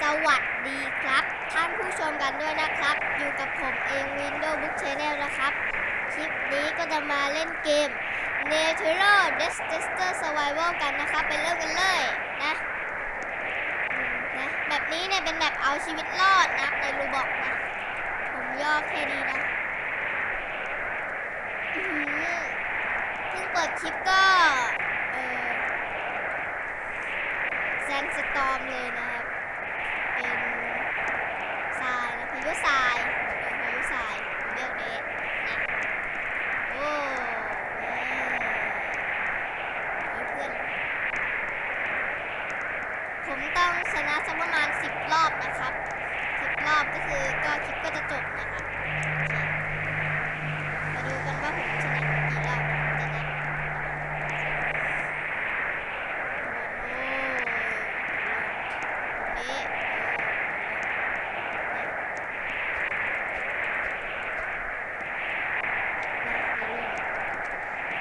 สวัสดีครับ ท่านผู้ชมกันด้วยนะครับ อยู่กับผมเอง Windows Book Channel นะครับ คลิปนี้ก็จะมาเล่นเกม Natural Disaster Survival กันนะครับไปเริ่มกันเลยนะนะแบบนี้เนี่ยเป็นแบบเอาชีวิตรอดนะ ในรูบอกนะ ผมย่อแค่นี้นะเพิ่งเปิดคลิปก็เออแซนสตอมเลยนะครับ เป็นทรายนะพายุทรายเออพายุทรายเรียกนี้นะโอ้แม่เฮ้ยเพื่อน ผมต้องชนะสักประมาณ 10 รอบนะครับ 10 รอบก็คือก็คลิปก็จะจบนะครับโอเคมาดูกันว่าผมชนะกี่รอบจะนับโอ้ยตรงนี้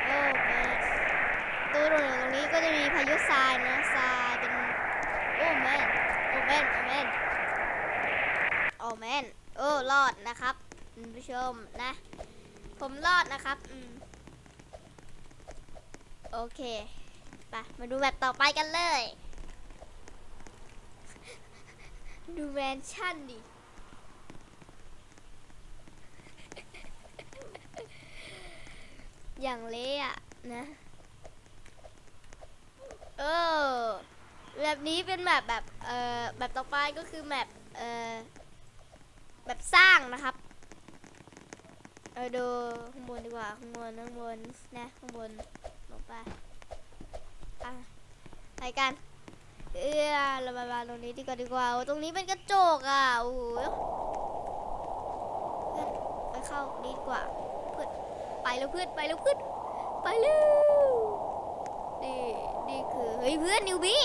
โอ้เป็นตัวตรงตรงนี้ก็จะมีพายุทรายนะทรายเป็น โอ้แมนโอ้แมนโอ้แมนโอ้แมนโอ้รอดนะครับคุณผู้ชมนะ ผมรอดนะครับอืมโอเค ไป มาดูแบบต่อไปกันเลย ดูแมนชั่นดิ อย่างเละอะนะ เออ แบบนี้เป็นแบบแบบ เอ่อ แบบต่อไปก็คือแบบ เอ่อ แบบสร้างนะครับเออดูข้างบนดีกว่าข้างบนข้างบนนะข้างบน ลงไป อะไปกัน เอื้อเรามาตรงนี้ดีกว่าดีกว่าโอ้ตรงนี้เป็นกระจกอะ โอ้โหเพื่อนไปเข้าดีกว่าเพื่อนไปแล้วเพื่อนไปแล้วเพื่อนไปเร็วนี่นี่คือ เฮ้ยเพื่อนนิวบี้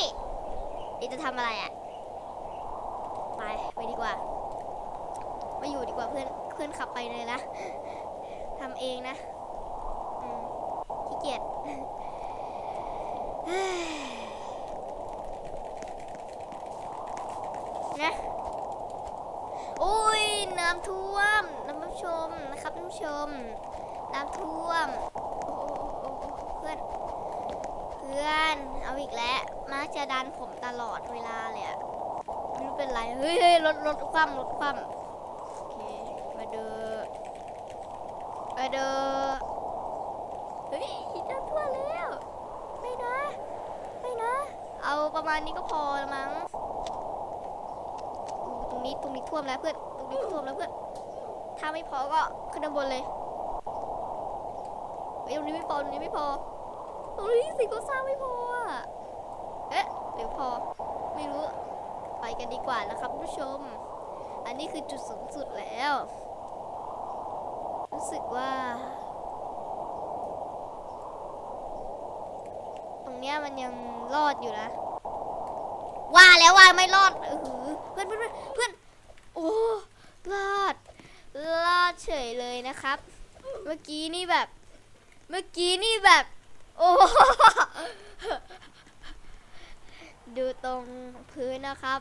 นี่จะทำอะไรอะ ไปไปดีกว่าไม่อยู่ดีกว่าเพื่อนเพื่อนขับไปเลยนะทำเองนะขี้เกียจ นะโอ้ยน้ำท่วมน้ำผู้ชมนะครับท่านผู้ชม น้ำท่วมเพื่อนเพื่อนเอาอีกแล้วมาจะดันผมตลอดเวลาเลยอะไม่รู้เป็นไรเฮ้ยเฮ้ยรถรถคว่ำรถคว่ำโอเคมาเดอมาเดอเฮ้ยน้ำท่วมแล้ว ไม่นะ ไม่นะ เอา ประมาณนี้ก็พอละมั้งตรงนี้ตรงนี้ท่วมแล้วเพื่อน ตรงนี้ท่วมแล้วเพื่อน ถ้าไม่พอก็ขึ้นด้านบนเลยเฮ้ตรงนี้ไม่พอตรงนี้ไม่พอ ตรงนี้สิก็สร้างไม่พออะเอ๊ะหรือพอ ไม่รู้ ไปกันดีกว่านะครับผู้ชม อันนี้คือจุดสูงสุดแล้ว รู้สึกว่าตรงเนี้ยมันยังรอดอยู่นะ ว่าแล้วว่าไม่รอดเพื่อนเพื่อนเพื่อนเพื่อนโอ้รอดรอดเฉยเลยนะครับ เมื่อกี้นี่แบบ เมื่อกี้นี่แบบ โอ้ดูตรงพื้นนะครับ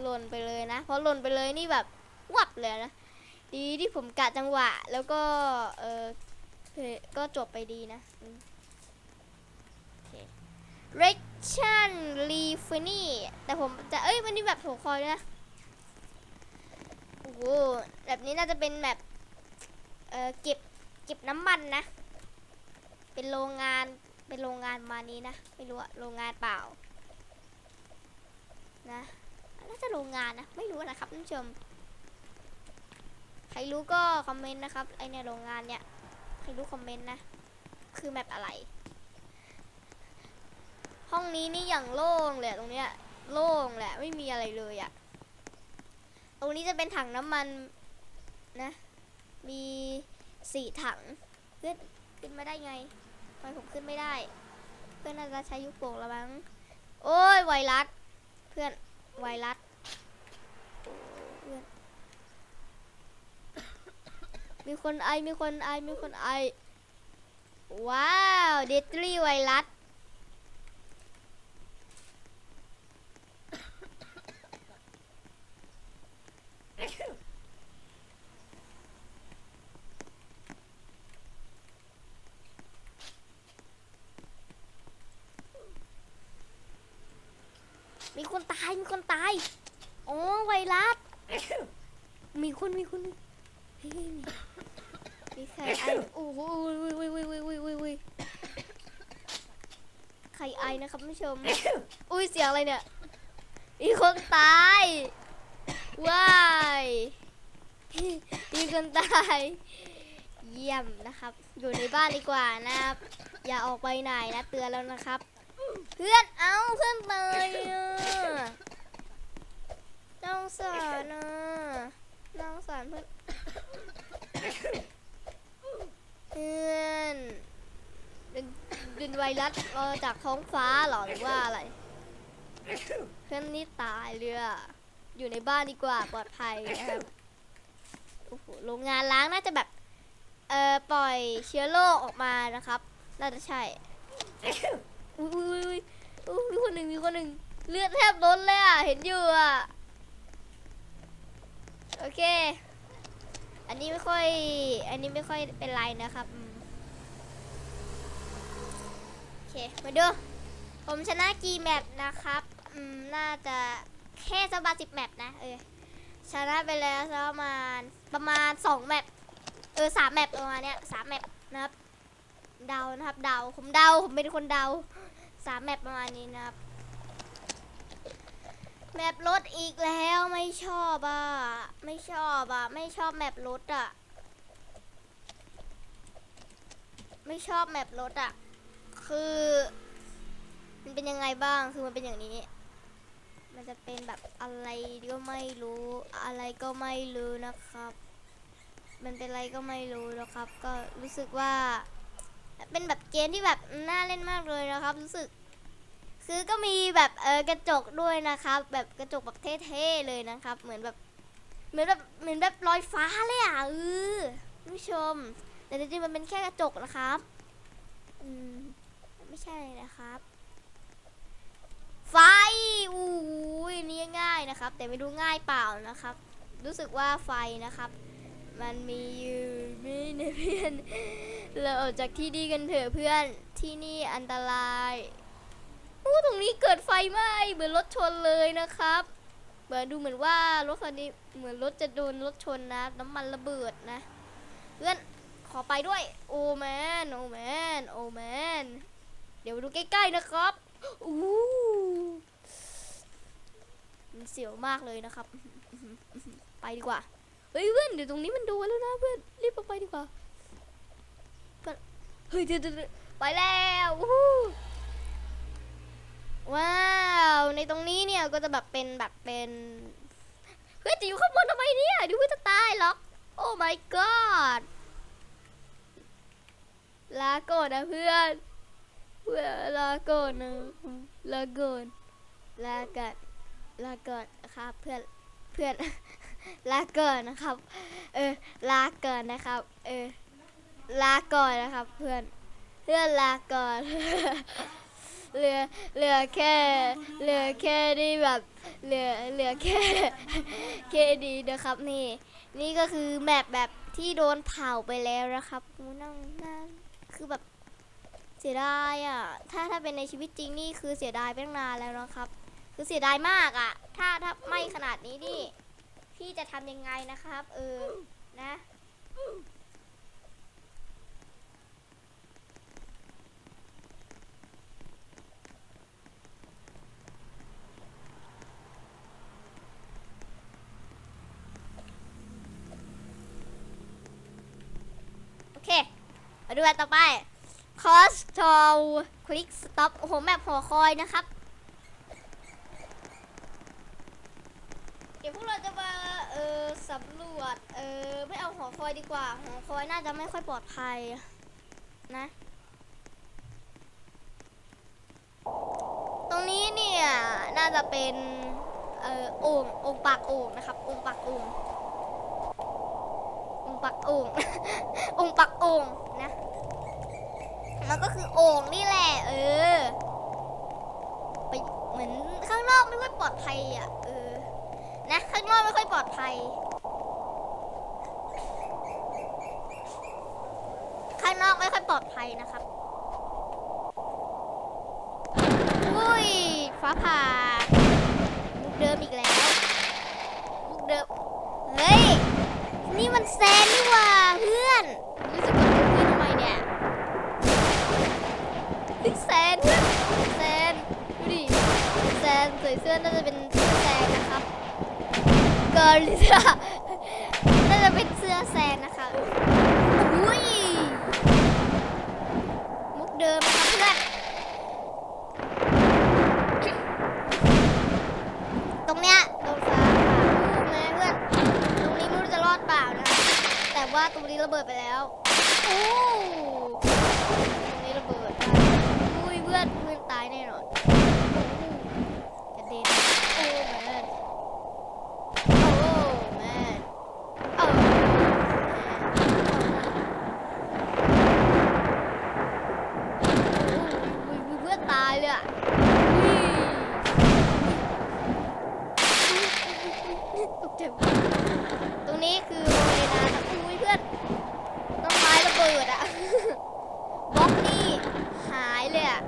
หล่นไปเลยนะ เพราะหล่นไปเลยนี่แบบวับเลยนะ ดีที่ผมกะจังหวะ แล้วก็ เออก็จบไปดีนะอืมโอเค r e c t i o n l e f i n y แต่ผมจะเอ้ยมันนี่แบบโถคอยด้วยนะโอ้โหแบบนี้น่าจะเป็นแบบเออเก็บเก็บน้ำมันนะ เป็นโรงงานเป็นโรงงานมานี้นะไม่รู้อะโรงงานเปล่านะน่าจะโรงงานนะไม่รู้นะครับท่านผู้ชมใครรู้ก็คอมเมนต์นะครับไอเนี่ยโรงงานเนี่ยใครรู้คอมเมนต์นะคือแมปอะไร องนี้นี่อย่างโล่งเลยอะตรงเนี้ยโล่งแหละไม่มีอะไรเลยอะตรงนี้จะเป็นถังน้ำมันนะ มีสี่ถังขึ้นขึ้นมาได้ไงทำไมผมขึ้นไม่ได้ เพื่อนน่าจะใช้ยุคโป่งล้วมั้งโอ้ยไวรัสเพื่อนไวรัสเพื่อนมีคนไอมีคนไอมีคนไอว้าวเดตรีไวรัส มีคนตาย มีคนตายอ๋อไวรัส มีคน มีคนเฮ้ยมีใครไอโอ้โหใครไอนะครับผู้ชม อุ้ยเสียงอะไรเนี่ย มีคนตาย ว้ายมีคนตาย เยี่ยมนะครับ อยู่ในบ้านดีกว่านะครับ อย่าออกไปไหนนะเตือนแล้วนะครับ เพื่อนเอาเพื่อนตายน้องสารอะน้องสารเพื่อนเพื่อนเป็นเป็นไวรัสมาจากท้องฟ้าหรอหรือว่าอะไร เพื่อนนี่ตายเลยอะ อยู่ในบ้านดีกว่าปลอดภัยนะครับโอ้โหโรงงานล้างน่าจะแบบ เอ่อปล่อยเชื้อโรคออกมานะครับ น่าจะใช่อุ้ยอุ้ยมีคนหนึ่งมีคนหนึ่งเลือดแทบล้นเลยอะ เห็นอยู่อะ โอเค อันนี้ไม่ค่อย อันนี้ไม่ค่อยเป็นไรนะครับโอเค มาดู ผมชนะกี่แมปนะครับ อืม น่าจะ แค่สักประมาณสิบแมปนะเออชนะไปแล้วประมาณประมาณสองแมปเออสามแมปประมาณเนี้ยสามแมปนะครับเดานะครับเดาผมเดาผมเป็นคนเดาสามแมปประมาณนี้นะครับแมปรถอีกแล้วไม่ชอบอะไม่ชอบอะไม่ชอบแมปรถอะไม่ชอบแมปรถอะคือ มันเป็นยังไงบ้างคือมันเป็นอย่างนี้ มันจะเป็นแบบอะไรก็ไม่รู้ อะไรก็ไม่รู้นะครับ มันเป็นอะไรก็ไม่รู้นะครับ ก็รู้สึกว่า เป็นแบบเกมที่แบบน่าเล่นมากเลยนะครับ รู้สึก คือก็มีแบบเออกระจกด้วยนะครับ แบบกระจกแบบเท่ๆเลยนะครับ เหมือนแบบเหมือนแบบเหมือนแบบลอยฟ้าเลยอะเออผู้ชม แต่จริงๆมันเป็นแค่กระจกนะครับ อืมไม่ใช่นะครับ ไฟอู้ยนี่ง่ายนะครับ แต่ไม่รู้ง่ายเปล่านะครับ รู้สึกว่าไฟนะครับ มันมีอยู่ไม่นะเพื่อนเราออกจากที่นี่กันเถอะเพื่อนที่นี่อันตรายอู้ตรงนี้เกิดไฟไหม้เหมือนรถชนเลยนะครับเหมือนดูเหมือนว่ารถคันนี้เหมือนรถจะโดนรถชนนะ น้ำมันระเบิดนะ เพื่อนขอไปด้วย โอแมนโอแมนโอแมนเดี๋ยวดูใกล้ๆนะครับ อู้มันเสียวมากเลยนะครับ ไปดีกว่า เฮ้ยเพื่อนเดี๋ยวตรงนี้มันดนแล้วนะเพื่อนรีบออกไปดีกว่าเฮ้ยเดี๋ยวเดี๋ยวไปแล้วว้าวในตรงนี้เนี่ยก็จะแบบเป็นแบบเป็นเพื่อนจะอยู่ข้างบนทำไมเนี่ยดูเพื่อนจะตายหรอกโอ้ my god ลาก่อนนะเพื่อน เพื่อนลาก่อนนะลาก่อนลาก่อนลาก่อนนะครับเพื่อนเพื่อนลาก่อนนะครับ เออลาก่อนนะครับ เออลาก่อนนะครับ เพื่อนเพื่อนลาก่อนเหลือเหลือแค่เหลือแค่นี่แบบเหลือเหลือแค่แค่ดีนะครับนี่ นี่ก็คือแมปแบบที่โดนเผาไปแล้วนะครับอู้นั่งนั่น สียดายอะ ถ้าถ้าเป็นในชีวิตจริงนี่คือเสียดายไปตั้งนานแล้วนะครับ คือเสียดายมากอะ ถ้าถ้าไม่ขนาดนี้นี่ พี่จะทำยังไงนะครับ เออ นะโอเคมาดูอันต่อไป cost to quick stop โอ้โหแมปหอคอยนะครับ เดี๋ยวพวกเราจะมาเออสำรวจเออไม่เอาหอคอยดีกว่าหอคอยน่าจะไม่ค่อยปลอดภัยนะ ตรงนี้เนี่ยน่าจะเป็นเออโอ่งโอ่งปากโอ่งนะครับโอ่งปากโอ่งโอ่งปากโอ่งโอ่งปากโอ่งนะ มันก็คือโอ่งนี่แหละ เออ ไปเหมือนข้างนอกไม่ค่อยปลอดภัยอะ เออ นะข้างนอกไม่ค่อยปลอดภัย ข้างนอกไม่ค่อยปลอดภัยนะครับอุ้ยฟ้าผ่ามุกเดิมอีกแล้วมุกเดิม เฮ้ย นี่มันแซนนี่ว่าเพื่อน สื้อน่าจะเป็นเสื้อแซงนะครับเกิร์ลเสื้อน่าจะเป็นเสื้อแซงนะคะอุ้ยมุกเดิมนะครับเพื่อนตรงเนี้ยโดนฟ้าผ่าแม่เพื่อนตรงนี้ไม่รู้จะรอดเปล่านะแต่ว่าตรงนี้ระเบิดไปแล้วโอ้ตรงนี้ระเบิดอุ้ยเพื่อนเพื่อนตายแน่นอนกระเด็นโอ้แมนโอ้แมนโอ้แมนเพื่อนตายเลยอะตกใจหมดตรงนี้คือโรงเรียนนะครับอุ้ยเพื่อน ต้นไม้ระเบิดอะบล็อกนี่หายเลยอะ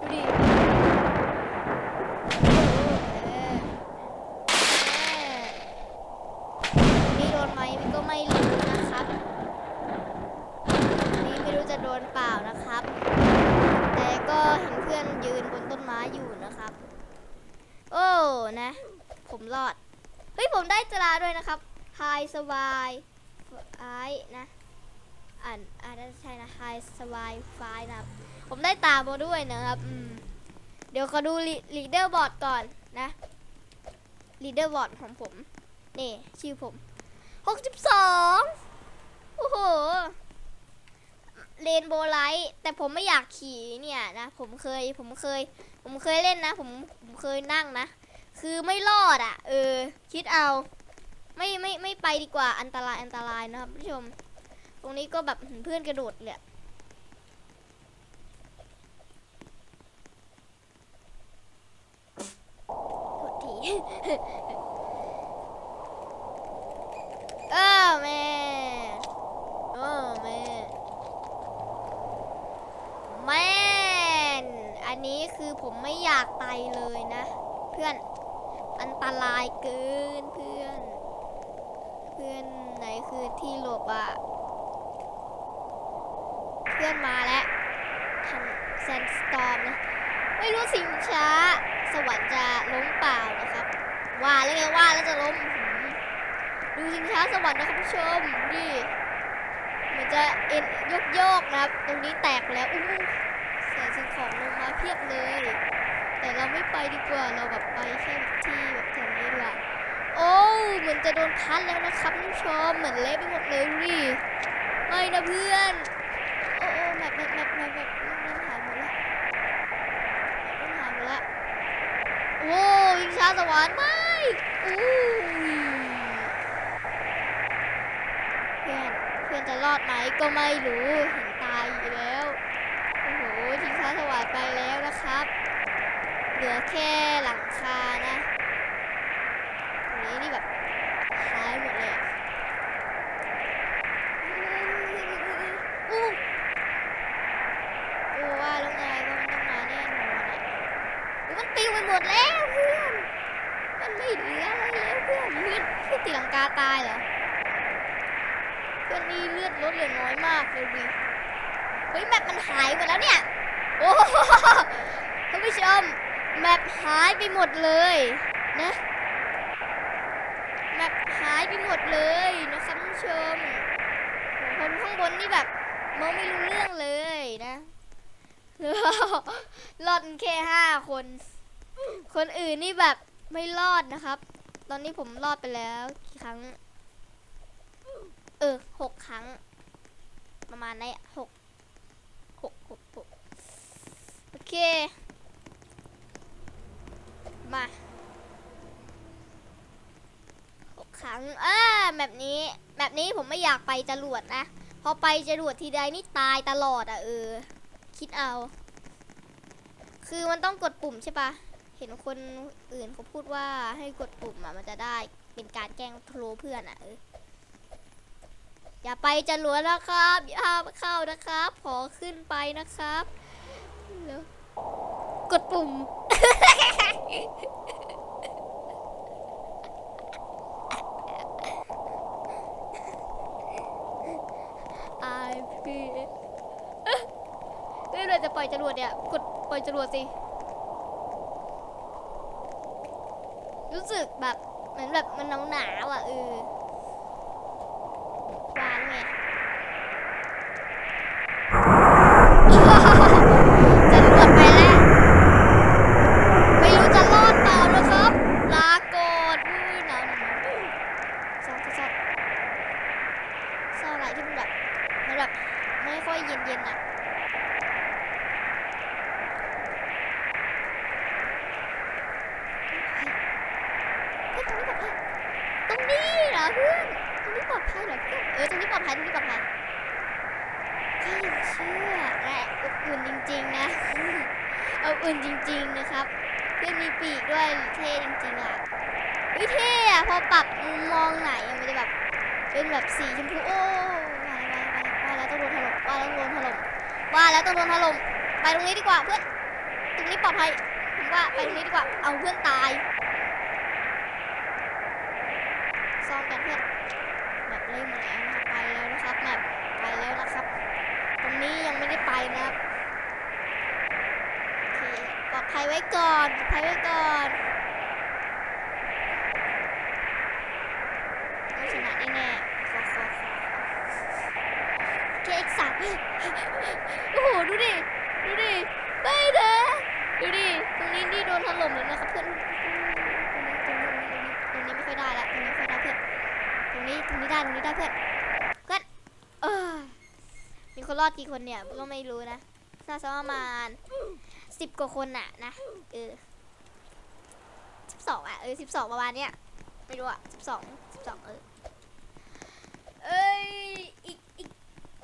ดูดิแม่แม่นี่โดนไหมมันก็ไม่รู้นะครับ นี่ไม่รู้จะโดนเปล่านะครับ แต่ก็เห็นเพื่อนยืนบนต้นไม้อยู่นะ นะ ผมรอด เฮ้ย ผมได้จราด้วยนะครับ Hi สบายไอนะอ่านอ่านน่าจะใช่นะ Hi สบายไฟนะครับ ผมได้ตามมาด้วยนะครับอืมเดี๋ยวขอดูลีดเดอร์บอร์ดก่อนนะลีดเดอร์บอร์ดของผม นี่ ชื่อผม 62 โอ้โหเรนโบว์ไลท์แต่ผมไม่อยากขี่เนี่ยนะ ผมเคยผมเคย ผมเคยเล่นนะ ผมผมเคยนั่งนะ คือไม่รอดอะ เออ คิดเอา ไม่ไม่ไม่ไปดีกว่าอันตรายอันตรายนะครับผู้ชม ตรงนี้ก็แบบเห็นเพื่อนกระโดดเลยโทษที เออแม่เออแม่แม่นอันนี้คือผมไม่อยากไปเลยนะ เพื่อน อันตรายเกินเพื่อน เพื่อนไหนคือที่หลบอะเพื่อนมาแล้วทันแซนสตอมนะ ไม่รู้สิงช้า สวรรค์จะล้มเปล่านะครับ ว่าแล้วไงว่าแล้วจะล้ม ดูสิงช้าสวรรค์นะครับผู้ชมดิมันจะเอ็นโยกๆนะครับ ตรงนี้แตกแล้วอู้หูใส่สิ่งของลงมาเพียบเลย แต่เราไม่ไปดีกว่าเราแบบไปแค่ที่แบบแถวนี้ดีกว่าโอ้เหมือนจะโดนพัดแล้วนะครับท่านผู้ชมเหมือนเละไปหมดเลยดูดิไม่นะเพื่อนโอ้โอ้แมปแมปแมปแมปแมปเริ่มหายหมดแล้วเริ่มหายหมดแล้วโอ้ยิงช้าสวรรค์ไม่อู้เพื่อนเพื่อนจะรอดไหมก็ไม่รู้เห็นตายอยู่แล้วโอ้โหทิ้งช้าสวรรค์ไปแล้วนะครับ เหลือแค่หลังคานะตรงนี้นี่แบบหายหมดเลยอะอู้โอ้ว่าล้วไงว่ามันต้องมาแน่นอนอะมันปิวไปหมดแล้วเพื่อน มันไม่เหลืออะไรแล้วเพื่อนเพื่อนเพื่อนตีลังกาตายเหรอ เพื่อนนี่เลือดลดเหลือน้อยมากเลยดิเฮ้ยแมปมันหายหมดแล้วเนี่ย โอ้โหท่านผู้ชม แมปหายไปหมดเลยนะแมปหายไปหมดเลยนะครับผู้ชม คนข้างบนนี่แบบมองไม่รู้เรื่องเลยนะรอดแค่ห้าคน คนอื่นนี่แบบไม่รอดนะครับ ตอนนี้ผมรอดไปแล้วกี่ครั้ง เออหกครั้ง ประมาณนี้หกหกหกหกโอเค มาหกครั้งอ่าแบบนี้ แบบนี้ผมไม่อยากไปจรวดนะ พอไปจรวดทีใดนี่ตายตลอดอะเออ คิดเอา คือมันต้องกดปุ่มใช่ปะเห็นคนอื่นเขาพูดว่าให้กดปุ่มอะมันจะได้เป็นการแกล้งโทรเพื่อนอะเอออย่าไปจรวดนะครับ อย่าเข้านะครับ ขอขึ้นไปนะครับแล้วกดปุ่ม ไอาพี่เอ๊เลยจะปล่อยจรวดเนี่ย กดปล่อยจรวดสิ รู้สึกแบบเหมือนแบบมันหนาวๆอะเออ เพื่อนตรงนี้ปลอดภัยเหรอเพื่อนเออตรงนี้ปลอดภัยตรงนี้ปลอดภัยใครจะเชื่อแหละอบอุ่นจริงๆนะอบอุ่นจริง ๆนะครับเพื่อนมีปีกด้วยเท่จริงๆอะวิเท่อะพอปรับมุมมองไหนมันจะแบบเป็นแบบสีชมพูโอ้ว่าแล้วว่าแล้วว่าแล้วต้องโดนถล่มว่าแล้วต้องโดนถล่มว่าแล้วต้องโดนถล่มไปตรงนี้ดีกว่าเพื่อนตรงนี้ปลอดภัยผมว่าไปตรงนี้ดีกว่าเอาเพื่อนตาย ซ่อมกันเพื่อนแบบเล่นมาแล้วนะครับไปแล้วนะครับแบบไปแล้วนะครับ ตรงนี้ยังไม่ได้ไปนะครับโอเคปลอดภัยไว้ก่อนปลอดภัยไว้ก่อนต้องชนะแน่ๆขอขอขอโอ เคอีกสามโอ้โห ดูดิ ดูดิไม่นะดูดิ ตรงนี้นี่โดนถล่มเลยนะครับเพื่อนตรงนี้ตรงนี้ตรงนี้ตรงนี้ไม่ค่อยได้ละตรงนี้ไม่ค่อยได้เพื่อน ตรงนี้ตรงนี้ได้ตรงนี้ได้เพื่อนเพื่อนเออมีคนรอดกี่คนเนี่ยก็ไม่รู้นะน่าจะประมาณสิบกว่าคนน่ะนะ เออสิบสองอะเออสิบสองประมาณเนี้ยไม่รู้อะสิบสองสิบสองเออเอ้ยอีกอีก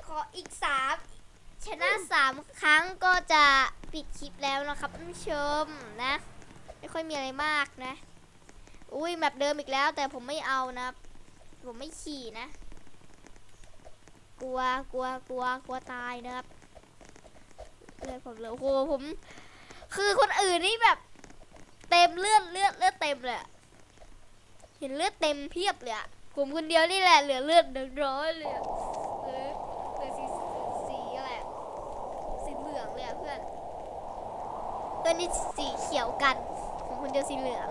ข ออีกสามชนะสามครั้งก็จะปิดคลิปแล้วนะครับท่านผู้ชมนะ ไม่ค่อยมีอะไรมากนะ อุ้ยแบบเดิมอีกแล้ว แต่ผมไม่เอานะ ผมไม่ขี่นะ กลัวกลัวกลัวกลัวตายนะครับเลือดผมเหลยโอ้โหผม คือคนอื่นนี่แบบ เต็มเลือดเลือดเลือดเต็มเลยเห็นเลือดเต็มเพียบเลยอะผมคนเดียวนี่แหละเหลือเลือดหนึ่งร้อยเลยอะเหลือเหลือสีสีอะไรอะสี เลืองเลยอะเพื่อนเพื่อนนี่สีเขียวกันผมคนเดียวสีเหลือง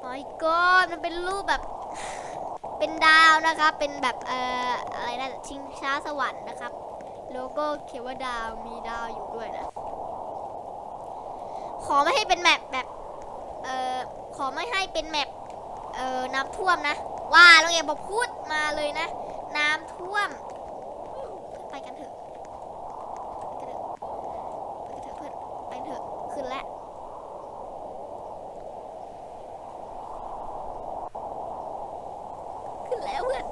โอ้ยก็มันเป็นรูปแบบ เป็นดาวนะครับ เป็นแบบเอ่ออะไรนะชิงช้าสวรรค์นะครับ โลโก้เขียนว่าดาวมีดาวอยู่ด้วยนะ ขอไม่ให้เป็นแมปแบบเอ่อขอไม่ให้เป็นแมปเอ่อน้ำท่วมนะ ว่าแล้วไงบอกพูดมาเลยนะ น้ำท่วม ไปกันเถอะไปกันเถอะไปกันเถอะเพื่อนไปกันเถอะ ขึ้นแล้วขึ้นแล้วเพื่อน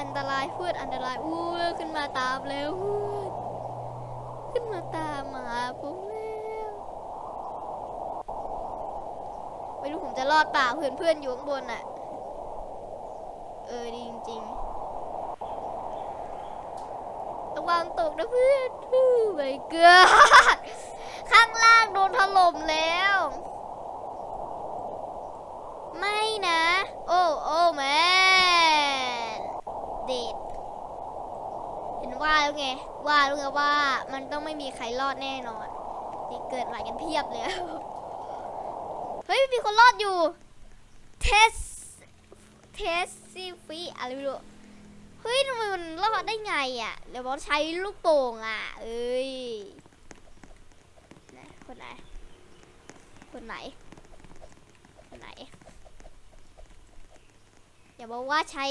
อันตรายเพื่อนอันตรายอู้ขึ้นมาตามแล้วเพื่อนขึ้นมาตามมาผมแล้วไม่รู้ผมจะรอดป่าเพื่อนเพื่อนอยู่ข้างบนน่ะเออดีจริงๆ ระวังตกนะเพื่อนโอ้ไม่เกือข้างล่างโดนถล่มแล้ว ไม่นะ โอ้โอ้แมนเด็ดเห็นว่าแล้วไง ว่าแล้วไงว่ามันต้องไม่มีใครรอดแน่นอนนี่เกิดใหม่กันเพียบเลยเฮ้ย มีคนรอดอยู่ เทส เทสซีฟีอะไรไม่รู้ เฮ้ยทำไมมันรอดได้ไงอะเดี๋ยวบอสใช้ลูกโป่งอะ เอ้ยคนไหน คนไหน คนไหน อย่าบอกว่าใช้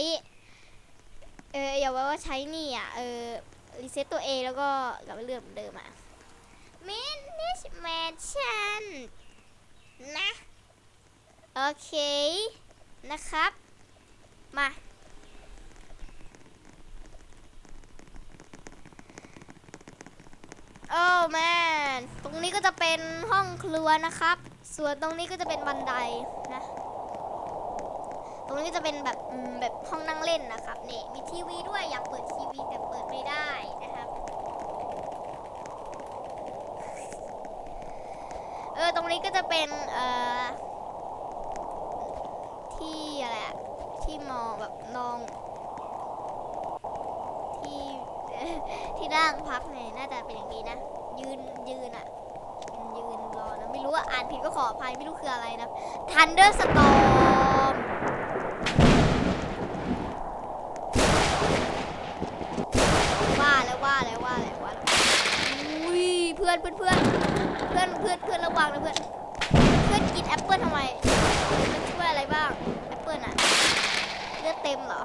เอออย่าบอกว่าใช้นี่อะ เออรีเซ็ตตัวเองแล้วก็กลับไปเรื่องเหมือนเดิมอะมินิชแมนชั่นนะ โอเค นะครับ มา โอ้แมนตรงนี้ก็จะเป็นห้องครัวนะครับ ส่วนตรงนี้ก็จะเป็นบันไดนะ ตรงนี้ก็จะเป็นแบบแบบห้องนั่งเล่นนะครับนี่มีทีวีด้วยอยากเปิดทีวีแต่เปิดไม่ได้นะครับ เออตรงนี้ก็จะเป็นเอ่อที่อะไรที่มองแบบนองที่ ที่ นั่งพักเนี่ยน่าจะเป็นอย่างนี้นะ ยืนยืนอะ ยืนรอนะ ไม่รู้ว่าอ่านผิดก็ขออภัยไม่รู้คืออะไรนะ Thunderstorm ว่าแล้วว่าแล้วว่าแล้วว่าแล้วอุ้ยเพื่อนเพื่อนเพื่อนเพื่อนเพื่อนเพื่อนระวังนะเพื่อนเพื่อนกินแอปเปิลทำไมมันช่วยอะไรบ้างแอปเปิลอะเลือดเต็มเหรอ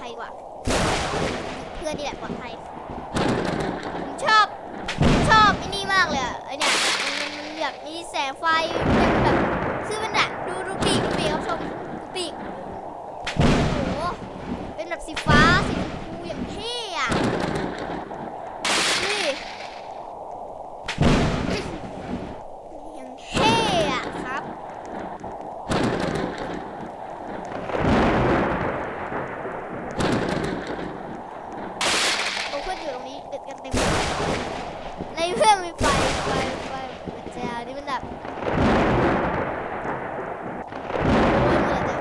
ภัยกว่า เพื่อนนี่แหละปลอดภัยผมชอบชอบไอ้นี่มากเลยอะไอเนี่ยมันมันมันแบบมีแสงไฟแบบคือมันอะดูดูปีกปีกครับชมปีกโอ้โหเป็นแบบสีฟ้าสีชมพูอย่างเท่อะนี่อย่างเท่อะครับ โอ้เพื่อนอยู่ตรงนี้ตึกกันเต็มเลยในเพื่อนมีไฟ ไฟ ไฟแจวนี่มันแบบโอ้ยเมื่อไหร่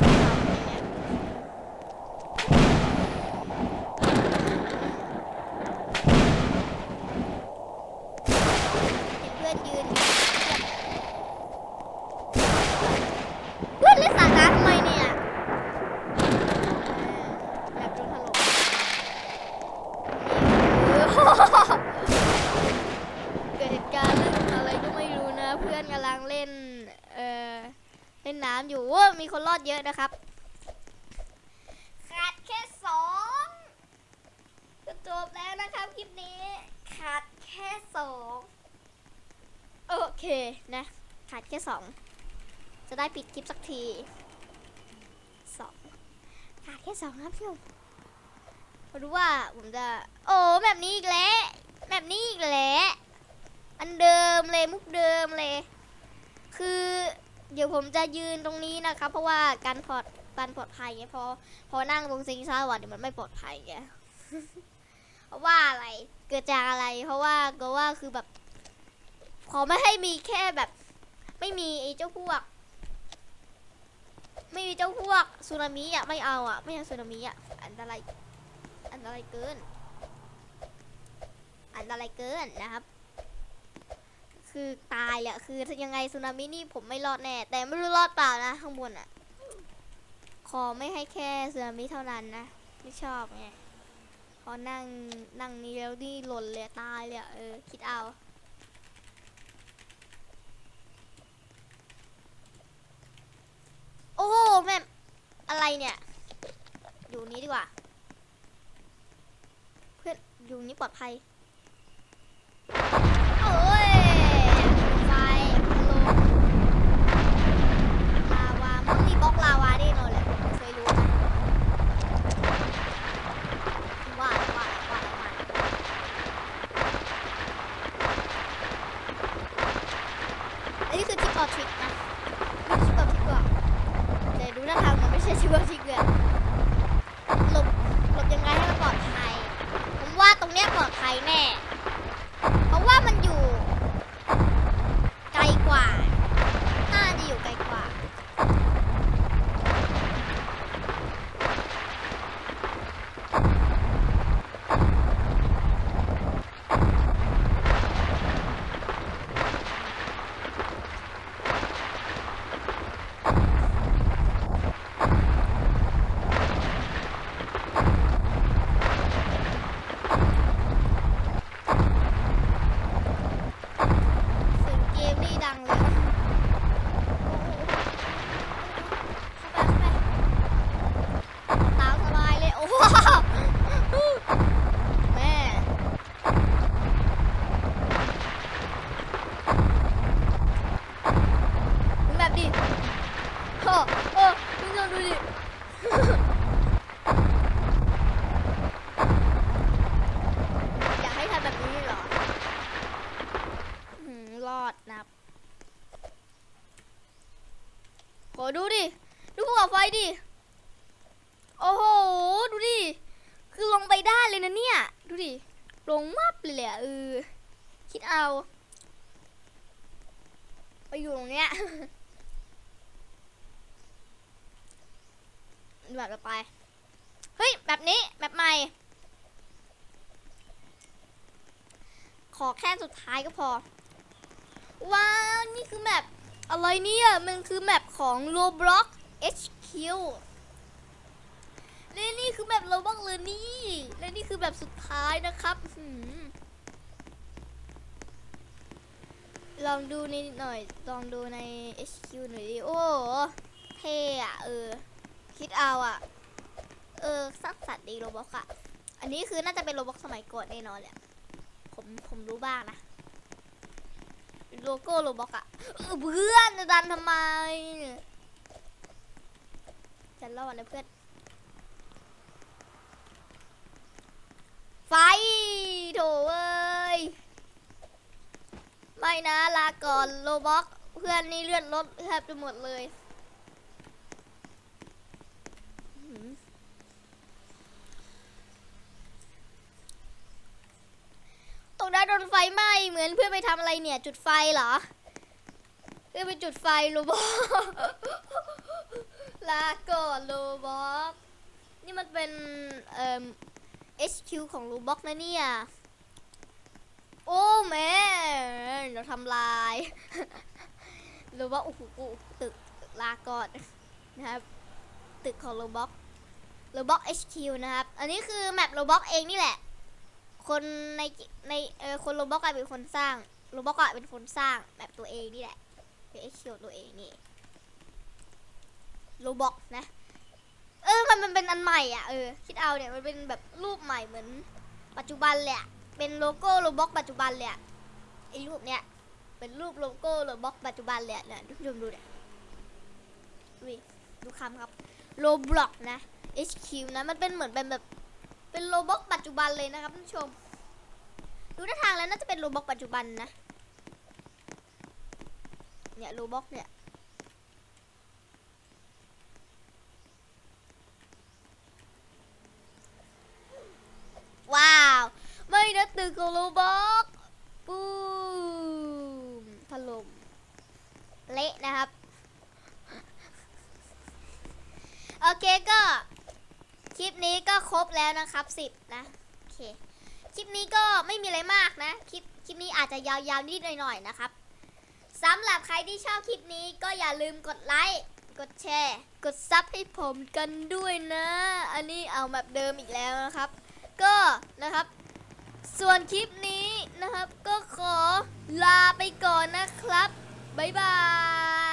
จะทำอะไรเนี่ย เห็นเพื่อนยืนอยู่เพื่อนเล่นสาดน้ำทำไมเนี่ยแบบโดนถล่มนี่คือเกิดเหตุการณ์เรื่องอะไรก็ไม่รู้นะ เพื่อนกำลังเล่น เอ่อ เล่นน้ำอยู่โอ้มีคนรอดเยอะนะครับ ขาดแค่สองก็จบแล้วนะครับคลิปนี้ ขาดแค่สองโอเคนะ ขาดแค่สองจะได้ปิดคลิปสักทีสองขาดแค่สองครับพี่ผมมาดูว่าผมจะ โอ้แบบนี้อีกแล้วแบบนี้อีกแล้วอันเดิมเลยมุกเดิมเลย คือ เดี๋ยวผมจะยืนตรงนี้นะครับ เพราะว่าการปลอดการปลอดภัยไงพอ พอนั่งตรงซิงซ่าวันเดี๋ยวมันไม่ปลอดภัยไงเพราะว่าอะไรเกิดจากอะไร เพราะว่าก็ว่าคือแบบ ขอไม่ให้มีแค่แบบ ไม่มีไอ้เจ้าพวก ไม่มีเจ้าพวกสึนามิอะไม่เอาอะ ไม่เอาสึนามิอะอันตรายอันตรายเกิน อันตรายเกินนะครับ คือตายแหละคือยังไงสึนามินี่ผมไม่รอดแน่ แต่ไม่รู้รอดเปล่านะข้างบนอะขอไม่ให้แค่สึนามิเท่านั้นนะไม่ชอบไงพอนั่งนั่งนี้แล้วนี่หล่นเลยตายเลยเออคิดเอาโอ้แม่อะไรเนี่ยอยู่นี้ดีกว่า เพื่อนอยู่นี้ปลอดภัย โอ้ย ไป เฮ้ย แบบนี้ แบบใหม่ ขอแค่สุดท้ายก็พอ ว้าว นี่คือแมปอะไรเนี่ย มันคือแมปของ Roblox HQ และนี่คือแมป Roblox เลยนี่ และนี่คือแบบสุดท้ายนะครับลองดูในหน่อย ลองดูใน HQ หน่อยดิ โอ้เท่อะเออ คิดเอาอะเออสร้างสรรค์ดีโรบอกอะอันนี้คือน่าจะเป็นโรบอกสมัยก่อนแน่นอนแหละผมผมรู้บ้างนะโลโก้โรบอกอะเออเพื่อนจะดันทำไมจะรอดนะเพื่อน ไฟโถเว้ย ไม่นะลาก่อนโลบอกเพื่อนนี่เลือดลดแทบจะหมดเลยอื้อหือ ตรงนั้นโดนไฟไหม้เหมือนเพื่อนไปทำอะไรเนี่ย จุดไฟเหรอ เพื่อนไปจุดไฟโลบอลาก่อนโลบอกนี่มันเป็นเอ่อ HQ ของโลบอกนะเนี่ย โอ้แม่เราทำลายโรบอกโอ้โหตึกลาก่อนนะครับ ตึกของโรบอกโรบอก HQ นะครับ อันนี้คือแมปโรบอกเองนี่แหละ คนในในเออคนโรบอกอะเป็นคนสร้างโรบอกอะเป็นคนสร้างแมปตัวเองนี่แหละเป็น HQ ของตัวเองนี่โรบอกนะ เออมันมันเป็นอันใหม่อะเออคิดเอาเนี่ยมันเป็นแบบรูปใหม่เหมือน ปัจจุบันเละเป็นโลโก้โรบอกปัจจุบันเลยอะไอ้รูปเนี้ยเป็นรูปโลโก้โรบอกปัจจุบันเลยอะเนี่ยดูดูดูเนี่ยดูดูคำครับโรบล็อกนะ HQ นะมันเป็นเหมือนเป็นแบบ เป็นโรบอกปัจจุบันเลยนะครับท่านผู้ชม ดูท่าทางแล้วน่าจะเป็นโรบอกปัจจุบันนะ เนี่ยโรบอกเนี่ย ว้าว ไม่นะตึกของโรบอกปูมถล่มเละนะครับ โอเคก็ คลิปนี้ก็ครบแล้วนะครับสิบนะโอเคคลิปนี้ก็ไม่มีอะไรมากนะคลิปคลิปนี้อาจจะยาวๆนิดหน่อยๆนะครับสำหรับใครที่ชอบคลิปนี้ก็อย่าลืมกดไลค์กดแชร์ กดซับให้ผมกันด้วยนะ อันนี้เอาแบบเดิมอีกแล้วนะครับ ก็นะครับ ส่วนคลิปนี้นะครับก็ขอลาไปก่อนนะครับ บ๊ายบาย